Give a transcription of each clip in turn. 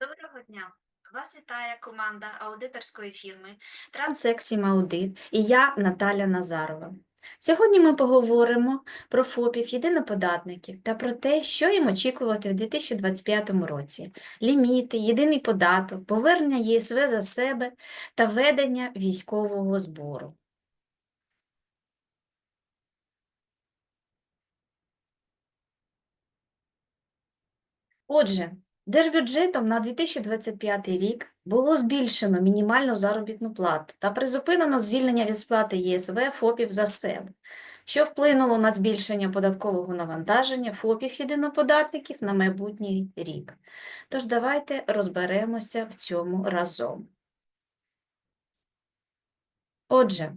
Доброго дня! Вас вітає команда аудиторської фірми Трансексім Аудит і я Наталя Назарова. Сьогодні ми поговоримо про ФОПів, єдиноподатників та про те, що їм очікувати в 2025 році, ліміти, єдиний податок, повернення ЄСВ за себе та ведення військового збору. Отже, Держбюджетом на 2025 рік було збільшено мінімальну заробітну плату та призупинено звільнення від сплати ЄСВ ФОПів за себе, що вплинуло на збільшення податкового навантаження ФОПів єдиноподатників на майбутній рік. Тож давайте розберемося в цьому разом. Отже,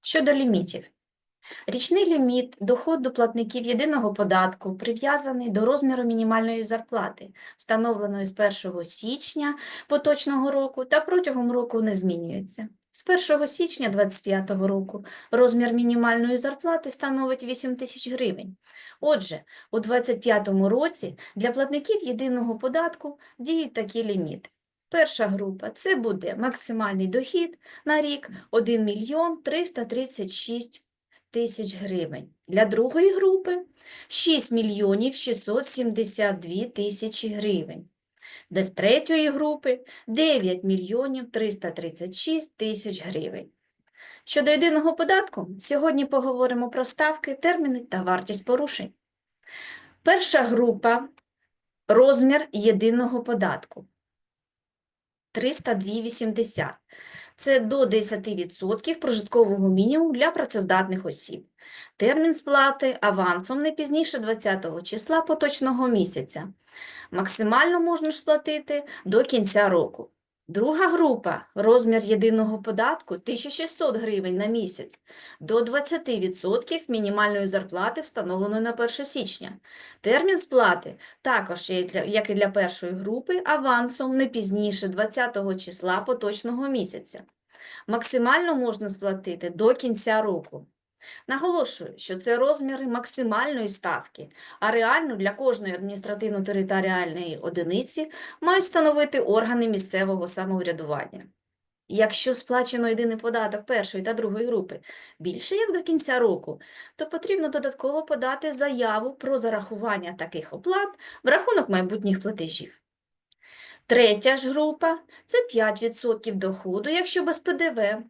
щодо лімітів. Річний ліміт доходу платників єдиного податку прив'язаний до розміру мінімальної зарплати, встановленої з 1 січня поточного року та протягом року не змінюється. З 1 січня 2025 року розмір мінімальної зарплати становить 8 тисяч гривень. Отже, у 2025 році для платників єдиного податку діють такі ліміти. Перша група – це буде максимальний дохід на рік 1 мільйон 336 тисяч гривень. Для другої групи 6 мільйонів 672 тисячі гривень. Для третьої групи 9 мільйонів 336 тисяч гривень. Щодо єдиного податку, сьогодні поговоримо про ставки, терміни та вартість порушень. Перша група – розмір єдиного податку. 302,80. Це до 10% прожиткового мінімуму для працездатних осіб. Термін сплати авансом не пізніше 20 числа поточного місяця. Максимально можна сплатити до кінця року. Друга група – розмір єдиного податку 1600 гривень на місяць до 20% мінімальної зарплати, встановленої на 1 січня. Термін сплати також, як і для першої групи, авансом не пізніше 20 числа поточного місяця. Максимально можна сплатити до кінця року. Наголошую, що це розміри максимальної ставки, а реально для кожної адміністративно-територіальної одиниці мають встановити органи місцевого самоврядування. Якщо сплачено єдиний податок першої та другої групи більше як до кінця року, то потрібно додатково подати заяву про зарахування таких оплат в рахунок майбутніх платежів. Третя ж група – це 5% доходу, якщо без ПДВ,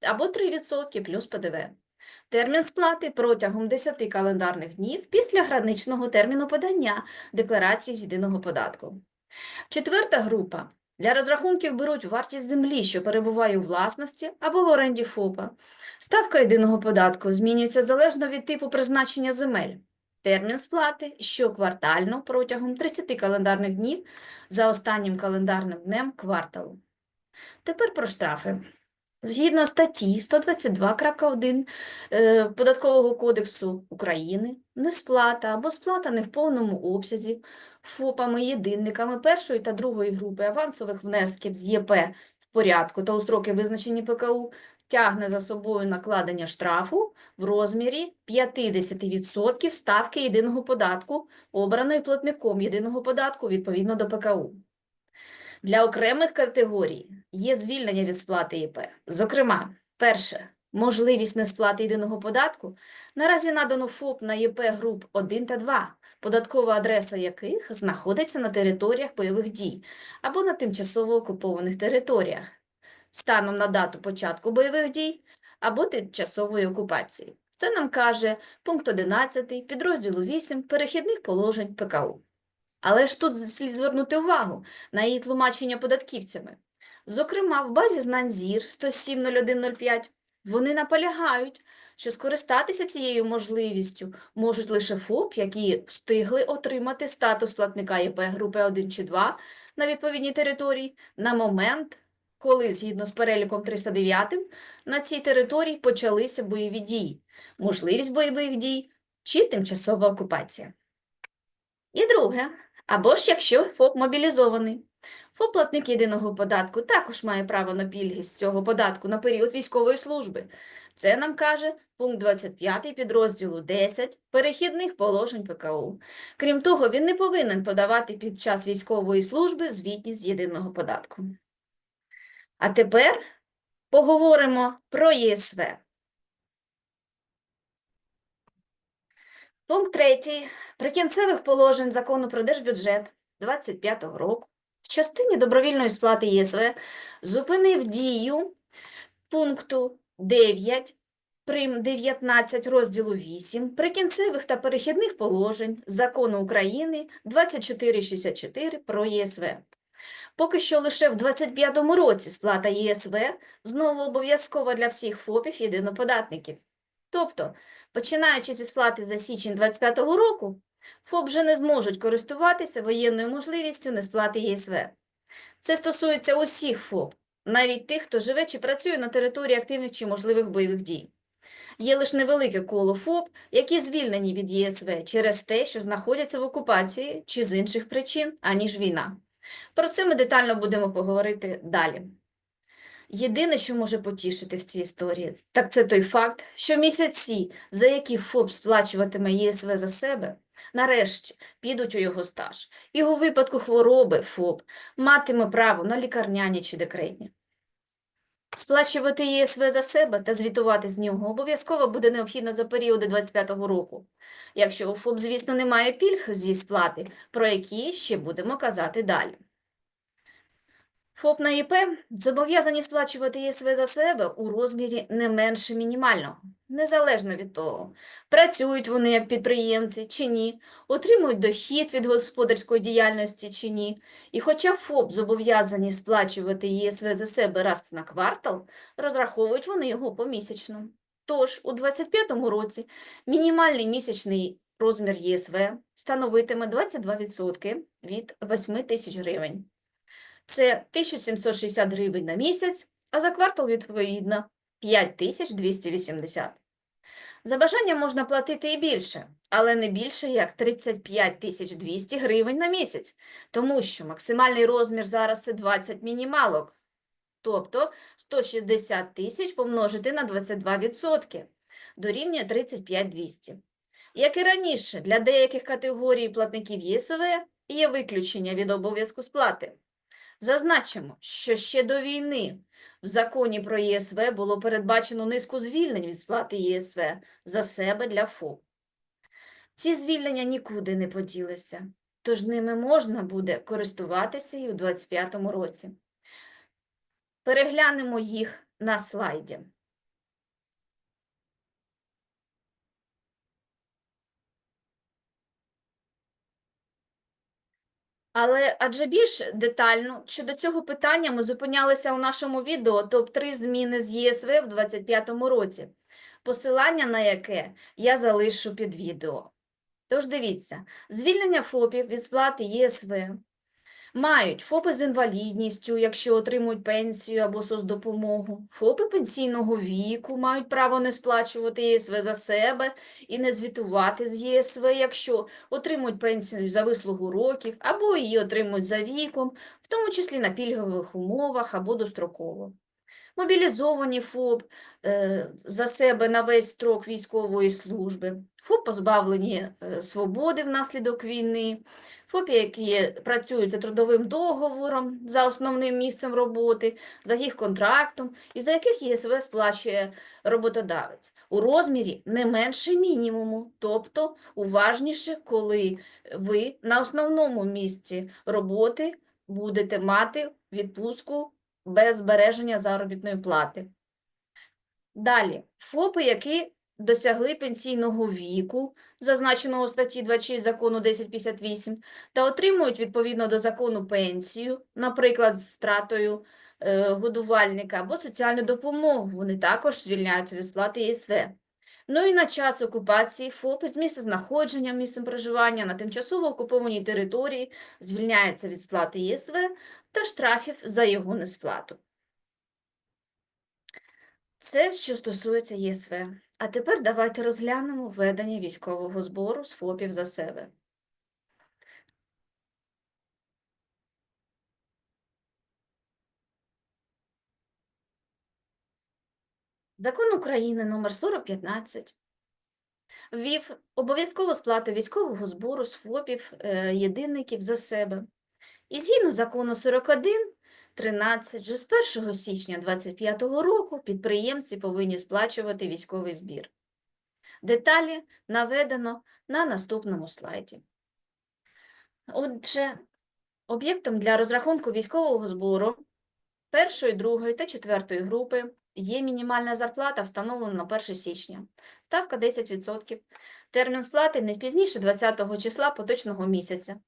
або 3% плюс ПДВ. Термін сплати протягом 10 календарних днів після граничного терміну подання декларації з єдиного податку. Четверта група. Для розрахунків беруть вартість землі, що перебуває у власності або в оренді ФОПа. Ставка єдиного податку змінюється залежно від типу призначення земель. Термін сплати щоквартально протягом 30 календарних днів за останнім календарним днем кварталу. Тепер про штрафи. Згідно статті 122.1 е, Податкового кодексу України, несплата або сплата не в повному обсязі ФОПами, єдинниками першої та другої групи авансових внесків з ЄП в порядку та у строки визначені ПКУ тягне за собою накладення штрафу в розмірі 50% ставки єдиного податку, обраної платником єдиного податку відповідно до ПКУ. Для окремих категорій є звільнення від сплати ЄП. Зокрема, перше – можливість несплати єдиного податку наразі надано ФОП на ЄП груп 1 та 2, податкова адреса яких знаходиться на територіях бойових дій або на тимчасово окупованих територіях, станом на дату початку бойових дій або тимчасової окупації. Це нам каже пункт 11 підрозділу 8 перехідних положень ПКУ. Але ж тут слід звернути увагу на її тлумачення податківцями. Зокрема, в базі знань ЗІР 107.01.05 вони наполягають, що скористатися цією можливістю можуть лише ФОП, які встигли отримати статус платника ЄП групи 1 чи 2 на відповідній території на момент, коли, згідно з переліком 309, на цій території почалися бойові дії, можливість бойових дій чи тимчасова окупація. І друге, або ж якщо ФОП мобілізований. ФОП-платник єдиного податку також має право на пільги з цього податку на період військової служби. Це нам каже пункт 25 підрозділу 10 перехідних положень ПКУ. Крім того, він не повинен подавати під час військової служби звітність єдиного податку. А тепер поговоримо про ЄСВ. Пункт 3 прикінцевих положень Закону про держбюджет 25 року в частині добровільної сплати ЄСВ зупинив дію пункту 9 прим 19 розділу 8 прикінцевих та перехідних положень Закону України 2464 про ЄСВ. Поки що лише в 25-му році сплата ЄСВ знову обов'язкова для всіх ФОПів єдиноподатників. Тобто, починаючи зі сплати за січень 25-го року, ФОП вже не зможуть користуватися воєнною можливістю несплати ЄСВ. Це стосується усіх ФОП, навіть тих, хто живе чи працює на території активних чи можливих бойових дій. Є лише невелике коло ФОП, які звільнені від ЄСВ через те, що знаходяться в окупації чи з інших причин, аніж війна. Про це ми детально будемо поговорити далі. Єдине, що може потішити в цій історії, так це той факт, що місяці, за які ФОП сплачуватиме ЄСВ за себе, нарешті підуть у його стаж. І у випадку хвороби ФОП матиме право на лікарняні чи декретні. Сплачувати ЄСВ за себе та звітувати з нього обов'язково буде необхідно за періоди 25-го року, якщо у ФОП, звісно, немає пільг зі сплати, про які ще будемо казати далі. ФОП на ІП зобов'язані сплачувати ЄСВ за себе у розмірі не менше мінімального, незалежно від того, працюють вони як підприємці чи ні, отримують дохід від господарської діяльності чи ні. І хоча ФОП зобов'язані сплачувати ЄСВ за себе раз на квартал, розраховують вони його помісячно. Тож у 2025 році мінімальний місячний розмір ЄСВ становитиме 22% від 8 тисяч гривень. Це 1760 гривень на місяць, а за квартал, відповідно, 5280. За бажанням можна платити і більше, але не більше як 35 200 гривень на місяць, тому що максимальний розмір зараз це 20 мінімалок, тобто 160 тисяч помножити на 22% дорівнює 35 200. Як і раніше, для деяких категорій платників ЄСВ є виключення від обов'язку сплати. Зазначимо, що ще до війни в законі про ЄСВ було передбачено низку звільнень від сплати ЄСВ за себе для ФОП. Ці звільнення нікуди не поділися, тож ними можна буде користуватися і у 2025 році. Переглянемо їх на слайді. Але адже більш детально щодо цього питання ми зупинялися у нашому відео топ-3 зміни з ЄСВ в 2025 році, посилання на яке я залишу під відео. Тож дивіться, звільнення ФОПів від сплати ЄСВ мають ФОПи з інвалідністю, якщо отримують пенсію або соцдопомогу, ФОПи пенсійного віку мають право не сплачувати ЄСВ за себе і не звітувати з ЄСВ, якщо отримують пенсію за вислугу років або її отримують за віком, в тому числі на пільгових умовах або достроково. Мобілізовані ФОП е, за себе на весь строк військової служби, ФОП позбавлені е, свободи внаслідок війни, ФОП, які працюють за трудовим договором, за основним місцем роботи, за їх контрактом, і за яких ЄСВ сплачує роботодавець. У розмірі не менше мінімуму, тобто уважніше, коли ви на основному місці роботи будете мати відпустку без збереження заробітної плати. Далі, ФОПи, які досягли пенсійного віку, зазначеного у статті 26 закону 1058, та отримують відповідно до закону пенсію, наприклад, з стратою е, годувальника або соціальну допомогу, вони також звільняються від сплати ЄСВ. Ну і на час окупації ФОПи з місця знаходження, місцем проживання на тимчасово окупованій території звільняються від сплати ЄСВ та штрафів за його несплату. Це що стосується ЄСВ. А тепер давайте розглянемо введення військового збору з ФОПів за себе. Закон України номер 4015 ввів обов'язкову сплату військового збору з ФОПів, е, єдинників за себе. І згідно закону 41.13 вже з 1 січня 2025 року підприємці повинні сплачувати військовий збір. Деталі наведено на наступному слайді. Отже, об'єктом для розрахунку військового збору першої, другої та четвертої групи є мінімальна зарплата, встановлена на 1 січня. Ставка 10%. Термін сплати не пізніше 20 числа поточного місяця.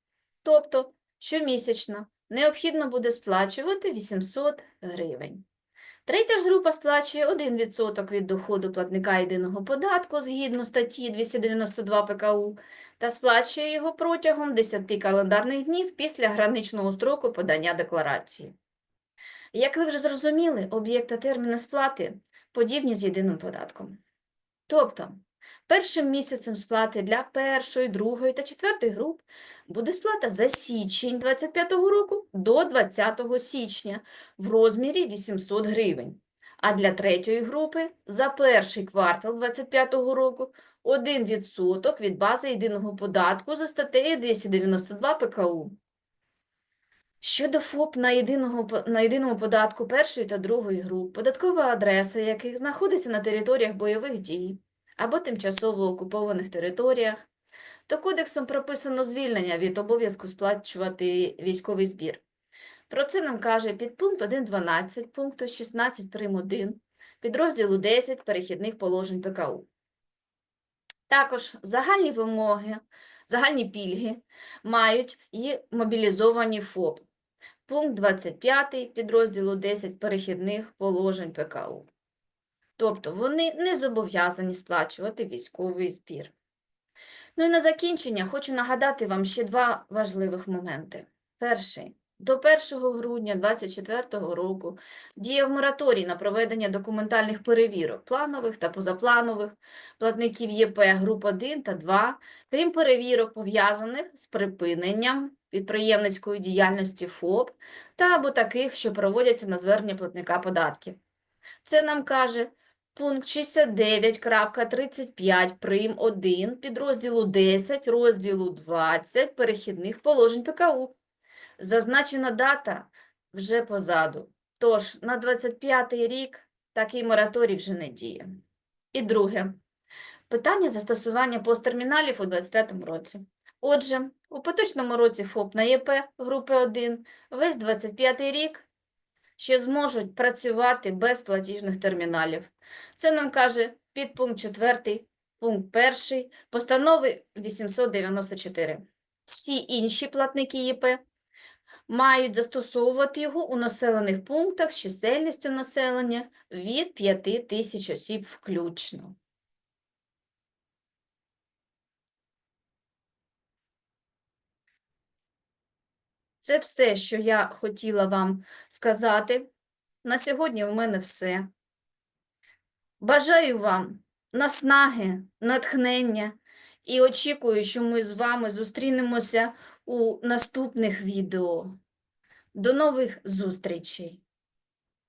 Тобто щомісячно необхідно буде сплачувати 800 гривень. Третя ж група сплачує 1% від доходу платника єдиного податку згідно статті 292 ПКУ та сплачує його протягом 10 календарних днів після граничного строку подання декларації. Як ви вже зрозуміли, об'єкт та терміни сплати подібні з єдиним податком. Тобто, першим місяцем сплати для першої, другої та четвертої груп буде сплата за січень 2025 року до 20 січня в розмірі 800 гривень. А для третьої групи за перший квартал 2025 року 1% від бази єдиного податку за статтею 292 ПКУ. Щодо ФОП на, єдиного, на єдиному податку першої та другої груп, податкова адреса яких знаходиться на територіях бойових дій або тимчасово окупованих територіях, то кодексом прописано звільнення від обов'язку сплачувати військовий збір. Про це нам каже підпункт 1.12 пункту 16 прим. 1 підрозділу 10 перехідних положень ПКУ. Також загальні вимоги, загальні пільги мають і мобілізовані ФОП. Пункт 25 підрозділу 10 перехідних положень ПКУ. Тобто вони не зобов'язані сплачувати військовий збір. Ну і на закінчення хочу нагадати вам ще два важливих моменти. Перший. До 1 грудня 2024 року діяв мораторій на проведення документальних перевірок планових та позапланових платників ЄП груп 1 та 2, крім перевірок, пов'язаних з припиненням підприємницької діяльності ФОП та або таких, що проводяться на звернення платника податків. Це нам каже пункт 69.35 прим. 1 підрозділу 10 розділу 20 перехідних положень ПКУ. Зазначена дата вже позаду. Тож на 25-й рік такий мораторій вже не діє. І друге. Питання застосування посттерміналів у 25-му році. Отже, у поточному році ФОП на ЄП групи 1 весь 25-й рік ще зможуть працювати без платіжних терміналів. Це нам каже підпункт 4, пункт 1 постанови 894. Всі інші платники ЄП мають застосовувати його у населених пунктах з чисельністю населення від 5 тисяч осіб включно. Це все, що я хотіла вам сказати. На сьогодні у мене все. Бажаю вам наснаги, натхнення і очікую, що ми з вами зустрінемося у наступних відео. До нових зустрічей!